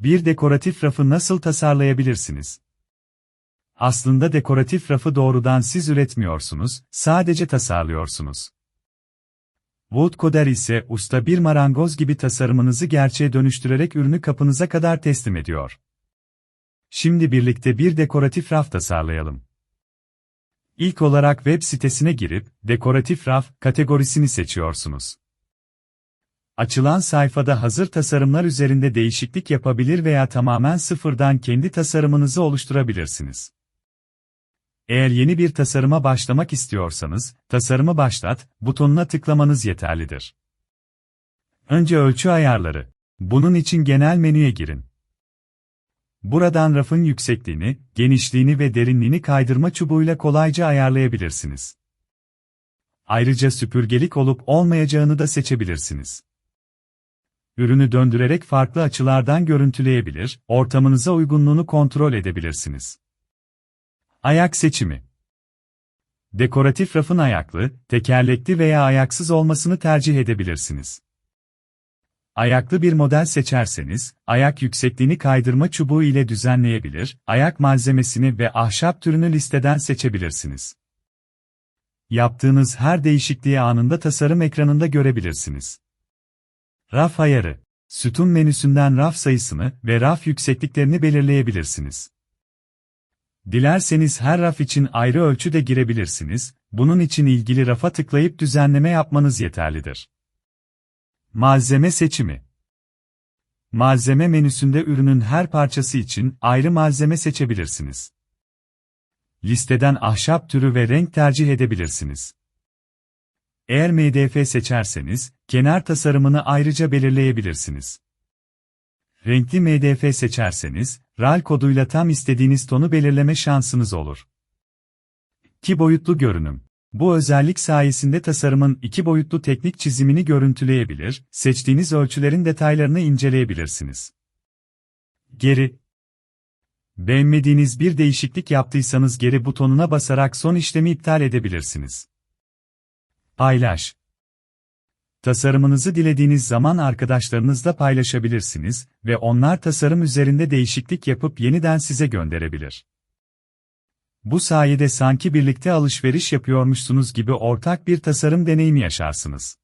Bir dekoratif rafı nasıl tasarlayabilirsiniz? Aslında dekoratif rafı doğrudan siz üretmiyorsunuz, sadece tasarlıyorsunuz. Woodcoder ise usta bir marangoz gibi tasarımınızı gerçeğe dönüştürerek ürünü kapınıza kadar teslim ediyor. Şimdi birlikte bir dekoratif raf tasarlayalım. İlk olarak web sitesine girip, dekoratif raf kategorisini seçiyorsunuz. Açılan sayfada hazır tasarımlar üzerinde değişiklik yapabilir veya tamamen sıfırdan kendi tasarımınızı oluşturabilirsiniz. Eğer yeni bir tasarıma başlamak istiyorsanız, Tasarımı Başlat butonuna tıklamanız yeterlidir. Önce ölçü ayarları. Bunun için genel menüye girin. Buradan rafın yüksekliğini, genişliğini ve derinliğini kaydırma çubuğuyla kolayca ayarlayabilirsiniz. Ayrıca süpürgelik olup olmayacağını da seçebilirsiniz. Ürünü döndürerek farklı açılardan görüntüleyebilir, ortamınıza uygunluğunu kontrol edebilirsiniz. Ayak seçimi Dekoratif rafın ayaklı, tekerlekli veya ayaksız olmasını tercih edebilirsiniz. Ayaklı bir model seçerseniz, ayak yüksekliğini kaydırma çubuğu ile düzenleyebilir, ayak malzemesini ve ahşap türünü listeden seçebilirsiniz. Yaptığınız her değişikliği anında tasarım ekranında görebilirsiniz. Raf ayarı. Sütun menüsünden raf sayısını ve raf yüksekliklerini belirleyebilirsiniz. Dilerseniz her raf için ayrı ölçü de girebilirsiniz, bunun için ilgili rafa tıklayıp düzenleme yapmanız yeterlidir. Malzeme seçimi Malzeme menüsünde ürünün her parçası için ayrı malzeme seçebilirsiniz. Listeden ahşap türü ve renk tercih edebilirsiniz. Eğer MDF seçerseniz, kenar tasarımını ayrıca belirleyebilirsiniz. Renkli MDF seçerseniz, RAL koduyla tam istediğiniz tonu belirleme şansınız olur. 2 boyutlu görünüm. Bu özellik sayesinde tasarımın iki boyutlu teknik çizimini görüntüleyebilir, seçtiğiniz ölçülerin detaylarını inceleyebilirsiniz. Geri Beğenmediğiniz bir değişiklik yaptıysanız geri butonuna basarak son işlemi iptal edebilirsiniz. Paylaş Tasarımınızı dilediğiniz zaman arkadaşlarınızla paylaşabilirsiniz ve onlar tasarım üzerinde değişiklik yapıp yeniden size gönderebilir. Bu sayede sanki birlikte alışveriş yapıyormuşsunuz gibi ortak bir tasarım deneyimi yaşarsınız.